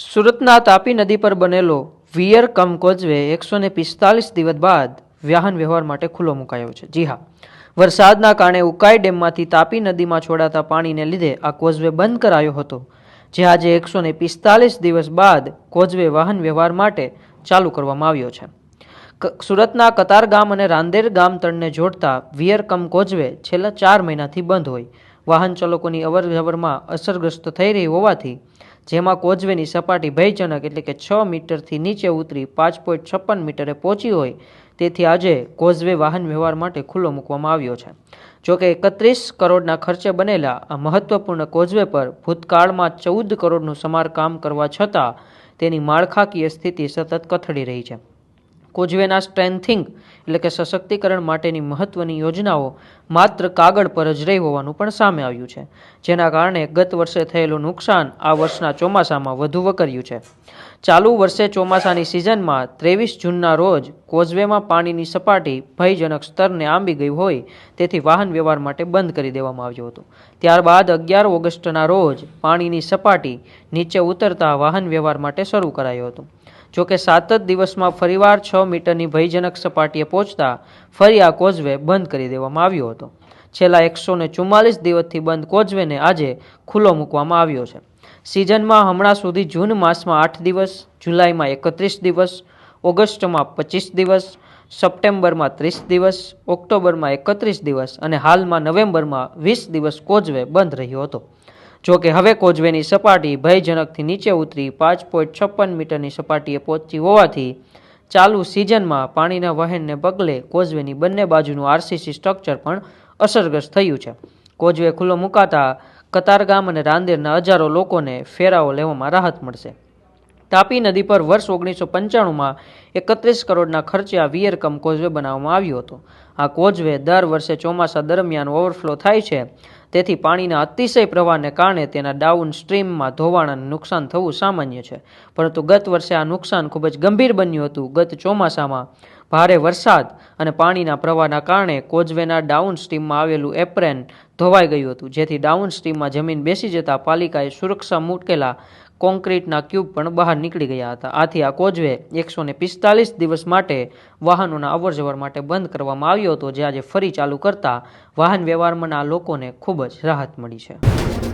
સુરતના તાપી નદી પર બનેલો વિયર કમ કોઝવે એકસો ને પિસ્તાલીસ દિવસ બાદ વાહન વ્યવહાર માટે ખુલ્લો મુકાયો છે. જી હા, વરસાદના કારણે ઉકાઈ ડેમમાંથી તાપી નદીમાં છોડાતા પાણીને લીધે આ કોઝવે બંધ કરાયો હતો, જે આજે એકસો ને પિસ્તાલીસ દિવસ બાદ કોઝવે વાહન વ્યવહાર માટે ચાલુ કરવામાં આવ્યો છે. સુરતના કતાર ગામ અને રાંદેર ગામ તળને જોડતા વિયર કમ કોઝવે છેલ્લા ચાર મહિનાથી બંધ હોય. વાહન ચાલકોની અવર અસરગ્રસ્ત થઈ રહી હોવાથી જેમાં કોઝવેની સપાટી ભયજનક એટલે કે છ મીટરથી નીચે ઉતરી પાંચ પોઈન્ટ છપ્પન મીટરે પહોંચી હોય તેથી આજે કોઝવે વાહન વ્યવહાર માટે ખુલ્લો મૂકવામાં આવ્યો છે. જોકે એકત્રીસ કરોડના ખર્ચે બનેલા આ મહત્વપૂર્ણ કોઝવે પર ભૂતકાળમાં ચૌદ કરોડનું સમારકામ કરવા છતાં તેની માળખાકીય સ્થિતિ સતત કથળી રહી છે. કોઝવેના સ્ટ્રેન્થિંગ એટલે કે સશક્તિકરણ માટેની મહત્વની યોજનાઓ માત્ર કાગળ પર જ રહી હોવાનું પણ સામે આવ્યું છે. જેના કારણે ગત વર્ષે થયેલું નુકસાન આ વર્ષના ચોમાસામાં વધુ વકર્યું છે. ચાલુ વર્ષે ચોમાસાની સિઝનમાં ત્રેવીસ જૂનના રોજ કોઝવેમાં પાણીની સપાટી ભયજનક સ્તરને આંબી ગઈ હોય તેથી વાહન વ્યવહાર માટે બંધ કરી દેવામાં આવ્યું હતું. ત્યારબાદ અગિયાર ઓગસ્ટના રોજ પાણીની સપાટી નીચે ઉતરતા વાહન વ્યવહાર માટે શરૂ કરાયો હતો. જોકે સાત જ દિવસમાં ફરીવાર છ મીટરની ભયજનક સપાટીએ પહોંચતા ફરી આ કોઝવે બંધ કરી દેવામાં આવ્યો હતો. છેલ્લા એકસો ને ચુમ્માલીસ દિવસથી બંધ કોઝવેને આજે ખુલ્લો મૂકવામાં આવ્યો છે. સિઝનમાં હમણાં સુધી જૂન માસમાં આઠ દિવસ, જુલાઈમાં એકત્રીસ દિવસ, ઓગસ્ટમાં પચીસ દિવસ, સપ્ટેમ્બરમાં ત્રીસ દિવસ, ઓક્ટોબરમાં એકત્રીસ દિવસ અને હાલમાં નવેમ્બરમાં વીસ દિવસ કોઝવે બંધ રહ્યો હતો. જો કે હવે કોઝવેની સપાટી ભયજનકથી નીચે ઉતરી પાંચ પોઈન્ટ છપ્પન મીટરની સપાટીએ પહોંચી હોવાથી ચાલુ સિઝનમાં પાણીના વહેણને પગલે કોઝવેની બંને બાજુનું આરસીસી સ્ટ્રક્ચર પણ અસરગ્રસ્ત થયું છે. કોઝવે ખુલ્લો મુકાતા કતારગામ અને રાંદેરના હજારો લોકોને ફેરાઓ લેવામાં રાહત મળશે. તાપી નદી પર વર્ષ ઓગણીસો પંચાણુંમાં એકત્રીસ કરોડના ખર્ચે આ વિયરકમ કોઝવે બનાવવામાં આવ્યો હતો. આ કોઝવે દર વર્ષે ચોમાસા દરમિયાન ઓવરફ્લો થાય છે. તેથી પાણીના અતિશય પ્રવાહને કારણે તેના ડાઉન સ્ટ્રીમમાં ધોવાણ અને નુકસાન થવું સામાન્ય છે. પરંતુ ગત વર્ષે આ નુકસાન ખૂબ જ ગંભીર બન્યું હતું. ગત ચોમાસામાં ભારે વરસાદ અને પાણીના પ્રવાહના કારણે કોઝવેના ડાઉન સ્ટ્રીમમાં આવેલું એપ્રેન ધોવાઈ ગયું હતું. જેથી ડાઉન સ્ટ્રીમમાં જમીન બેસી જતા પાલિકાએ સુરક્ષા મૂકેલા કોન્ક્રીટના ક્યુબ પણ બહાર નીકળી ગયા હતા. આથી આ કોઝવે એકસો ને પિસ્તાલીસ દિવસ માટે વાહનોના અવરજવર માટે બંધ કરવામાં આવ્યો હતો. જે આજે ફરી ચાલુ કરતા વાહન વ્યવહારમાં લોકોને ખૂબ જ રાહત મળી છે.